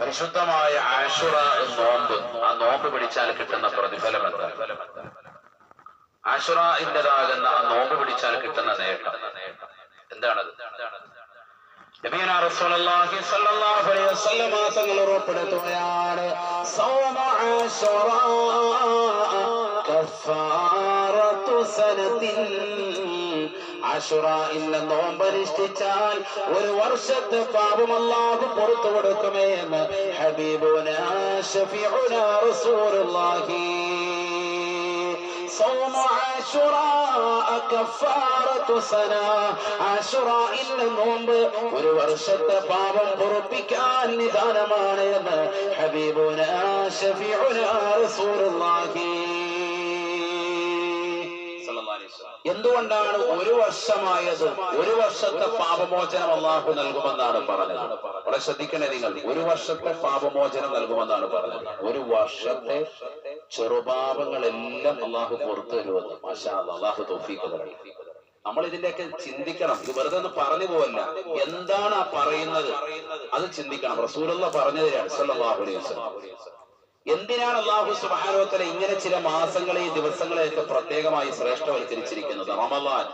പരിശുദ്ധമായ ആശുറ നോമ്പ്. ആ നോമ്പ് പിടിച്ചാൽ കിട്ടുന്ന പ്രതിഫലം എന്താ? ആശുറയിന്റെതാകുന്ന ആ നോമ്പ് പിടിച്ചാൽ കിട്ടുന്ന നേട്ടം. വസല്ലം തങ്ങൾ ഉറപ്പെടുത്തുകയാണ്. ആശുറ കഫാറത്തു സനത്തിൻ ആശുറയിലെ നോമ്പനുഷ്ഠിച്ചാൽ ഒരു വർഷത്തെ പാപം അല്ലാഹു പുറത്തു കൊടുക്കുമേ എന്ന് ഹബീബുന ഷഫീഉന റസൂലുള്ളാഹി صوم عاشوراء كفارة سنة عاشوراء നോമ്പ് ഒരു വർഷത്തെ പാപം പൊറുപ്പിക്കാൻ നിദാനമാണ് എന്ന് ഹബീബുന ഷഫീഉന റസൂലുള്ളാഹി എന്തുകൊണ്ടാണ് ഒരു വർഷമായത്? ഒരു വർഷത്തെ പാപമോചനം അള്ളാഹു നൽകുമെന്നാണ് പറഞ്ഞത്. വളരെ ശ്രദ്ധിക്കണേ നിങ്ങൾ. ഒരു വർഷത്തെ പാപമോചനം നൽകുമെന്നാണ് പറഞ്ഞത്. ഒരു വർഷത്തെ ചെറുപാപങ്ങളെല്ലാം അള്ളാഹു പുറത്തു വരുമെന്ന് മാഷാ അള്ളാഹു തോഫീക്ക് തരട്ടെ. നമ്മൾ ഇതിന്റെയൊക്കെ ചിന്തിക്കണം. ഇത് വെറുതെ ഒന്ന് പറഞ്ഞു പോവല്ല. എന്താണ് ആ പറയുന്നത്? അത് ചിന്തിക്കണം. റസൂലുള്ള പറഞ്ഞു തരാണ് അലൈഹി വസല്ലം. എന്തിനാണ് അള്ളാഹു സുബാനോത്തല ഇങ്ങനെ ചില മാസങ്ങളെ ദിവസങ്ങളെയൊക്കെ പ്രത്യേകമായി ശ്രേഷ്ഠവൽക്കരിച്ചിരിക്കുന്നത്? റമലാൻ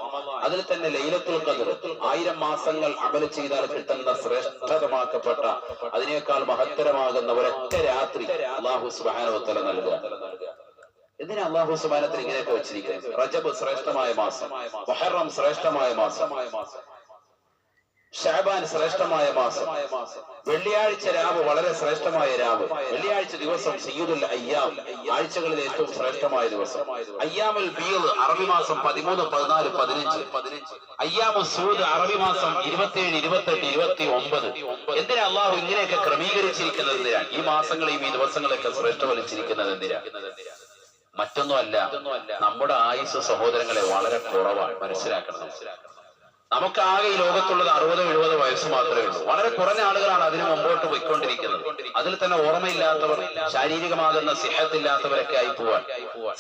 അതിൽ തന്നെ ലൈലത്തുൽ കതിർ ആയിരം മാസങ്ങൾ അമല ചെയ്താൽ കിട്ടുന്ന ശ്രേഷ്ഠതമാക്കപ്പെട്ട അതിനേക്കാൾ മഹത്തരമാകുന്ന ഒരൊറ്റ രാത്രി അള്ളാഹു സുബാനോത്തല നൽകുക. എന്തിനാ അള്ളാഹു സുബാനത്തിൽ ഇങ്ങനെയൊക്കെ വെച്ചിരിക്കുന്നത്? റജബ് ശ്രേഷ്ഠമായ മാസം. മൊഹറം ശ്രേഷ്ഠമായ മാസം. ഷാബാൻ ശ്രേഷ്ഠമായ മാസം. വെള്ളിയാഴ്ച രാവ് വളരെ ശ്രേഷ്ഠമായ രാവ്. വെള്ളിയാഴ്ച ദിവസം സയ്യിദുൽ അയ്യാം ആഴ്ചകളിൽ ഏറ്റവും ശ്രേഷ്ഠമായ ദിവസം. അയ്യാമുൽ ബീദ് അറബി മാസം പതിമൂന്ന് പതിനാല് പതിനഞ്ച്. അയ്യാമു സൂദ് അറബി മാസം ഇരുപത്തിയേഴ് ഇരുപത്തെട്ട് ഇരുപത്തി ഒമ്പത് എന്തിനാ അള്ളാഹു ഇങ്ങനെയൊക്കെ ക്രമീകരിച്ചിരിക്കുന്നത് എന്തിനാണ് ഈ മാസങ്ങളെയും ഈ ദിവസങ്ങളൊക്കെ ശ്രേഷ്ഠവലിച്ചിരിക്കുന്നത് എന്തിനാ? മറ്റൊന്നുമല്ല നമ്മുടെ ആയുസ് സഹോദരങ്ങളെ വളരെ കുറവാണ്. മനസ്സിലാക്കണം മനസ്സിലാക്കണം നമുക്കാകെ ഈ ലോകത്തുള്ളത് അറുപതോ എഴുപതോ വയസ്സ് മാത്രമേ ഉള്ളൂ. വളരെ കുറഞ്ഞ ആളുകളാണ് അതിന് മുമ്പോട്ട് പോയിക്കൊണ്ടിരിക്കുന്നത്. അതിൽ തന്നെ ഓർമ്മയില്ലാത്തവർ ശാരീരികമാകുന്ന സിഹത്തില്ലാത്തവരൊക്കെ ആയി പോവാൻ.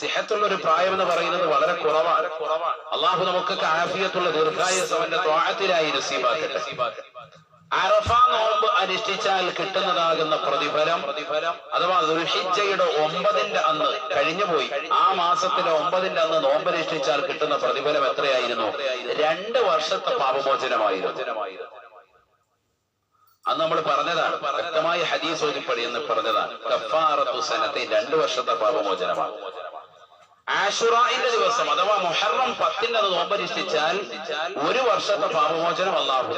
സിഹത്തുള്ള ഒരു പ്രായം എന്ന് പറയുന്നത് വളരെ കുറവാണ്. അള്ളാഹു നമുക്കൊക്കെ ആഫിയത്തുള്ള ദീർഘായുസവന്റെ ത്വാഴത്തിലായി നസീബാക്കട്ടെ. അറഫ നോമ്പ് അനുഷ്ഠിച്ചാൽ കിട്ടുന്നതാകുന്ന പ്രതിഫലം പ്രതിഫലം അഥവാ ദുൽഹിജയുടെ ഒമ്പതിന്റെ അന്ന് കഴിഞ്ഞു പോയി. ആ മാസത്തിലെ ഒമ്പതിന്റെ അന്ന് നോമ്പ് അനുഷ്ഠിച്ചാൽ കിട്ടുന്ന പ്രതിഫലം എത്രയായിരുന്നു? രണ്ട് വർഷത്തെ പാപമോചനമായിരുന്നു. അന്ന് നമ്മൾ പറഞ്ഞതാണ് വ്യക്തമായ ഹദീസ് ഓതിപ്പടി എന്ന് പറഞ്ഞതാണ് കഫാറത്തു സനത്തെ രണ്ട് വർഷത്തെ പാപമോചനമാണ്. ആഷുറായിന്റെ ദിവസം അഥവാ മുഹറം പത്തിന്റെ അന്ന് നോമ്പരിഷ്ഠിച്ചാൽ ഒരു വർഷത്തെ പാപമോചനം അള്ളാഹു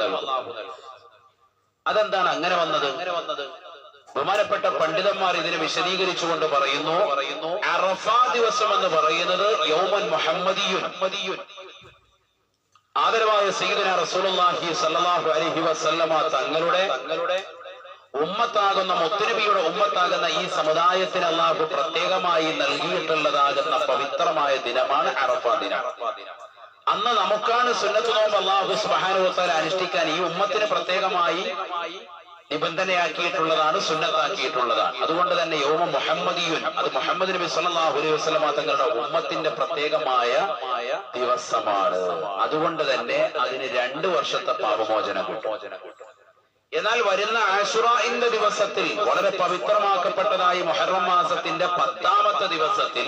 അതെന്താണ് അങ്ങനെ വന്നത്? ബഹുമാനപ്പെട്ട പണ്ഡിതന്മാർ ഇതിനെ വിശദീകരിച്ചുകൊണ്ട് പറയുന്നു പറയുന്നു അറഫ ദിവസം എന്ന് പറയുന്നത് യൗമൻ മുഹമ്മദിയുൻ. ആദരവായ സീദന റസൂലുള്ളാഹി സല്ലല്ലാഹു അലൈഹി വസല്ലമ തങ്ങളുടെ തങ്ങളുടെ ഉമ്മത്താകുന്ന മുത്തുനബിയുടെ ഉമ്മത്താകുന്ന ഈ സമുദായത്തിന് അള്ളാഹു പ്രത്യേകമായി നൽകിയിട്ടുള്ളതാകുന്ന പവിത്രമായ ദിനമാണ് അറഫ ദിനം. അന്ന് നമുക്കാണ് സുന്നത്ത് നോമ്പ് അള്ളാഹു സുബാനുവത്താൽ അനുഷ്ഠിക്കാൻ ഈ ഉമ്മത്തിന് പ്രത്യേകമായി നിബന്ധനയാക്കിയിട്ടുള്ളതാണ് സുന്നത്താക്കിയിട്ടുള്ളതാണ്. അതുകൊണ്ട് തന്നെ യോമ മുഹമ്മദിയുൻ അത് മുഹമ്മദ് നബി സല്ലാഹു അലൈഹി വസല്ലമ തങ്ങളുടെ ഉമ്മത്തിന്റെ പ്രത്യേകമായ ദിവസമാണ്. അതുകൊണ്ട് തന്നെ അതിന് രണ്ട് വർഷത്തെ പാപമോചനം കിട്ടും. എന്നാൽ വരുന്ന ആഷുറാന്റെ ദിവസത്തിൽ വളരെ പവിത്രമാക്കപ്പെട്ടതായി മൊഹറം മാസത്തിന്റെ പത്താമത്തെ ദിവസത്തിൽ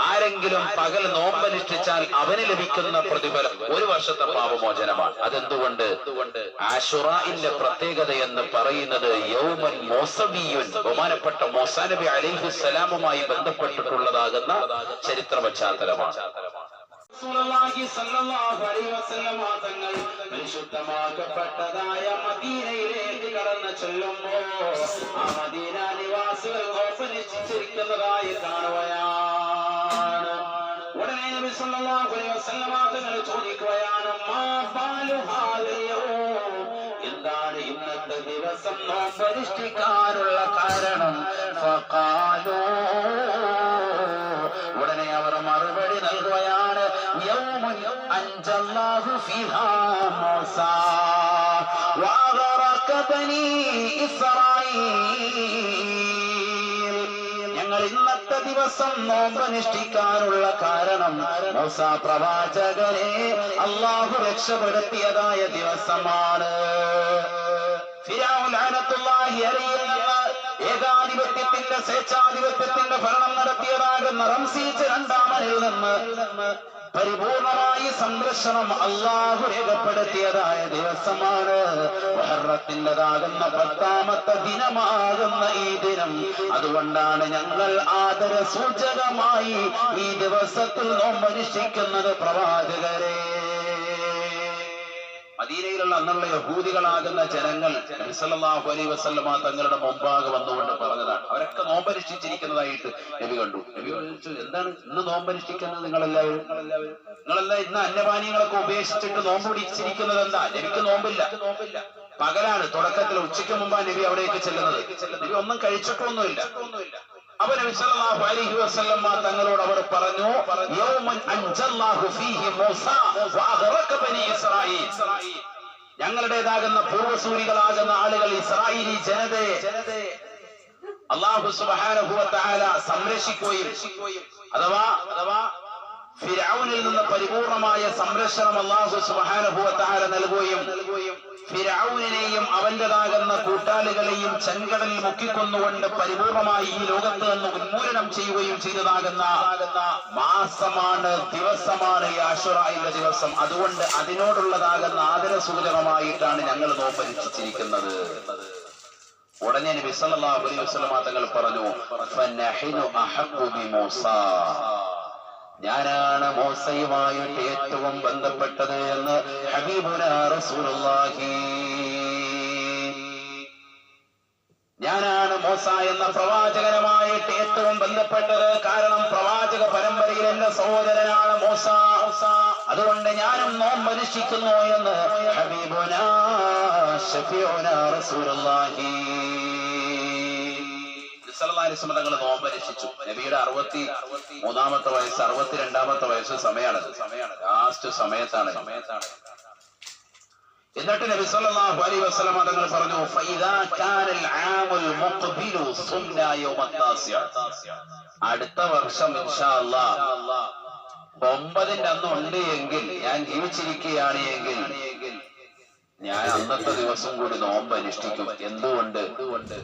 ആരെങ്കിലും പകൽ നോമ്പനുഷ്ഠിച്ചാൽ അവന് ലഭിക്കുന്ന പ്രതിഫലം ഒരു വർഷത്തെ പാപമോചനമാണ്. അതെന്തുകൊണ്ട്? ആഷുറാന്റെ പ്രത്യേകത എന്ന് പറയുന്നത് യൗമൻ മോസബിയുൻ ബഹുമാനപ്പെട്ട മോസാനബി അലിഹുസലാമുമായി ബന്ധപ്പെട്ടിട്ടുള്ളതാകുന്ന ചരിത്ര പശ്ചാത്തലമാണ്. തങ്ങൾ പരിശുദ്ധമാക്കപ്പെട്ടതായ മദീനയിലേക്ക് കടന്നു ചെല്ലുമ്പോ ആ മദീന നിവാസികൾ നോമ്പ് നിശ്ചയിച്ചിരിക്കുന്നതായി കാണുകയാണ്. ഉടനെ നബി സല്ലല്ലാഹു അലൈഹി വസല്ലമ തങ്ങൾ ചോദിക്കുകയാണ് മാ ബാലു ഹാദിൽ എന്താണ് ഇന്നത്തെ ദിവസം? നോമ്പ് കാരണം? ഫഖാലൂ അൻജല്ലാഹു فيها موسى. وأغرق بني إسرائيل. ഞങ്ങൾ ഇന്നത്തെ ദിവസം നോമ്പനുഷ്ഠിക്കാനുള്ള കാരണം മൂസ പ്രവാചകനെ അള്ളാഹു രക്ഷപ്പെടുത്തിയതായ ദിവസമാണ്. നിന്ന് സ്വേച്ഛാധിപത്യത്തിന്റെ ഭരണം നടത്തിയതാകുന്ന റംസീച്ച് രണ്ടാമനിൽ നിന്ന് പരിപൂർണമായി സംരക്ഷണം അള്ളാഹു രേഖപ്പെടുത്തിയതായ ദിവസമാണ്. ഭരണത്തിന്റെതാകുന്ന പത്താമത്തെ ദിനമാകുന്ന ഈ ദിനം. അതുകൊണ്ടാണ് ഞങ്ങൾ ആദര സൂചകമായി ഈ ദിവസത്തിൽ നോമ്പനുഷ്ഠിക്കുന്നത് പ്രവാചകരെ. മദീനയിലുള്ള അന്നുള്ള യഹൂദികളാകുന്ന ജനങ്ങൾ നബിസല്ലാഹു അലൈ അലൈഹി വസല്ലമ തങ്ങളുടെ മുമ്പാകെ വന്നുകൊണ്ട് പറഞ്ഞതാണ്. അവരൊക്കെ നോമ്പരിഷ്ഠിച്ചിരിക്കുന്നതായിട്ട് നബി കണ്ടു. നബി ചോദിച്ചു എന്താണ് ഇന്ന് നോമ്പരിഷ്ഠിക്കുന്നത് നിങ്ങളെല്ലാവരും? നിങ്ങളെല്ലാം ഇന്ന് അന്നപാനീയങ്ങളൊക്കെ ഉപേക്ഷിച്ചിട്ട് നോമ്പ് പിടിച്ചിരിക്കുന്നത് എന്താ? നബിക്ക് നോമ്പില്ല. നോമ്പില്ല പകലാണ് തുടക്കത്തിൽ ഉച്ചയ്ക്ക് മുമ്പാണ് നബി അവിടേക്ക് ചെല്ലുന്നത്. നബി ഒന്നും കഴിച്ചിട്ടൊന്നുമില്ല. അപ്പൊ നബി സല്ലല്ലാഹു അലൈഹി വസല്ലമ തങ്ങളോട് അവർ പറഞ്ഞു യൗമൻ അൻജല്ലാഹു ഫീഹി മൂസ വഅഗ്റക ബനി ഇസ്രായീൽ ഞങ്ങളുടേതാകുന്ന പൂർവസൂരികളാകുന്ന ആളുകൾ ഇസ്രായേലി ജനതയെ അള്ളാഹു സുബ്ഹാനഹു വ തആല സംരക്ഷിക്കുകയും അഥവാ അഥവാ ഫിരൗനിൽ നിന്ന് പരിപൂർണമായ സംരക്ഷണം അള്ളാഹു തആല നൽകുകയും ഫിരാവുനെയും അവന്റേതാകുന്ന കൂട്ടാളികളെയും ചെങ്കടലിൽ മുക്കിക്കൊന്നുകൊണ്ട് പരിപൂർണമായി ഈ ലോകത്ത് നിന്ന് ഉന്മൂലനം ചെയ്യുകയും ചെയ്തതാകുന്ന മാസമാണ് ദിവസമാണ് ഈ ആഷുറായിന്റെ ദിവസം. അതുകൊണ്ട് അതിനോടുള്ളതാകുന്ന ആദര സൂചകമായിട്ടാണ് ഞങ്ങൾ നോപ്പരിച്ചിരിക്കുന്നത് ഉടനെ നബി സല്ലല്ലാഹു അലൈഹി വസല്ലമ തങ്ങൾ പറഞ്ഞു ഞാനാണ് മോസയുമായിട്ട് ഏറ്റവും ബന്ധപ്പെട്ടത് എന്ന് ഹബീബുന റസൂലുള്ളാഹി. ഞാനാണ് മോസ എന്ന പ്രവാചകനുമായിട്ട് ഏറ്റവും ബന്ധപ്പെട്ടത്. കാരണം പ്രവാചക പരമ്പരയിൽ എന്റെ സഹോദരനാണ് മോസ. അതുകൊണ്ട് ഞാനും നോമ്പനുഷ്ഠിക്കുന്നു എന്ന് ഹബീബുനാ ഷഫീഉന റസൂലുള്ളാഹി. തങ്ങൾ രക്ഷിച്ചു നബിയുടെ അറുപത്തി മൂന്നാമത്തെ വയസ്സ് അറുപത്തിരണ്ടാമത്തെ വയസ്സ് സമയമാണ്. ലാസ്റ്റ് സമയത്താണ്. സമയത്താണ് എന്നിട്ട് നബി സല്ലല്ലാഹു അലൈഹി വസല്ലം തങ്ങൾ പറഞ്ഞു ഫൈദാ കാനൽ ആമുൽ മുഖ്ബിലു സുന്നാ യൗമ അടുത്ത വർഷം ഇൻഷാ അല്ലാഹ് ഒമ്പതിന്റെ അന്ന് ഉണ്ട് എങ്കിൽ ഞാൻ ജീവിച്ചിരിക്കുകയാണ് എങ്കിൽ ഞാൻ അന്നത്തെ ദിവസം കൂടി നോമ്പ് അനുഷ്ഠിക്കും എന്തുകൊണ്ട് എന്തുകൊണ്ട്?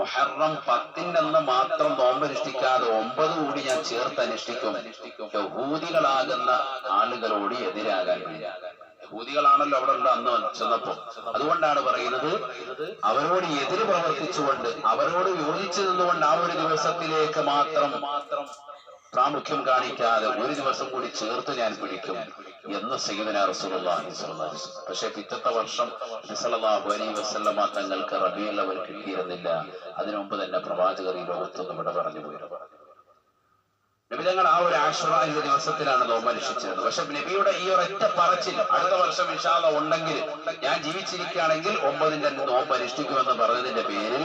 മുഹറം പത്തിനെന്ന് മാത്രം നോമ്പ് അനുഷ്ഠിക്കാതെ ഒമ്പത് കൂടി ഞാൻ ചേർത്ത് അനുഷ്ഠിക്കും. യഹൂദികളാകുന്ന ആളുകളോട് എതിരാകാൻ യഹൂദികളാണല്ലോ അവിടെ ഉള്ള അന്ന് ചെന്നപ്പോ. അതുകൊണ്ടാണ് പറയുന്നത് അവരോട് എതിര് പ്രവർത്തിച്ചുകൊണ്ട് അവരോട് യോജിച്ചു നിന്നുകൊണ്ട് ആ ഒരു ദിവസത്തിലേക്ക് മാത്രം മാത്രം പ്രാമുഖ്യം കാണിക്കാതെ ഒരു ദിവസം കൂടി ചേർത്ത് ഞാൻ പിടിക്കും എന്ന് സയ്യിദന റസൂലുള്ളാഹി അലൈഹി വസല്ലം. പക്ഷേ പിറ്റത്തെ വർഷം നബി അലൈഹി വസല്ലമ തങ്ങൾക്ക് റബീഉൽ അവൽ കിട്ടിയിരുന്നില്ല. അതിനു മുമ്പ് തന്നെ പ്രവാചകർ ഈ ലോകത്തുനിന്ന് ഇവിടെ പറഞ്ഞു പോയി. നബി ആ ഒരു ആശ്വറായ ദിവസത്തിലാണ് നോമ്പ് അനുഷ്ഠിച്ചിരുന്നത്. പക്ഷെ നബിയുടെ ഈ ഒരൊറ്റ പറച്ചിൽ അടുത്ത വർഷം ഇൻഷാല്ല ഉണ്ടെങ്കിൽ ഞാൻ ജീവിച്ചിരിക്കുകയാണെങ്കിൽ ഒമ്പതിന്റെ അന്ന് നോമ്പ് അനുഷ്ഠിക്കുമെന്ന് പറഞ്ഞതിന്റെ പേരിൽ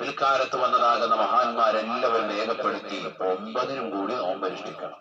പിൽക്കാലത്ത് വന്നതാകുന്ന മഹാന്മാരെല്ലാവരും രേഖപ്പെടുത്തി ഒമ്പതിനും കൂടി നോമ്പ് അനുഷ്ഠിക്കണം.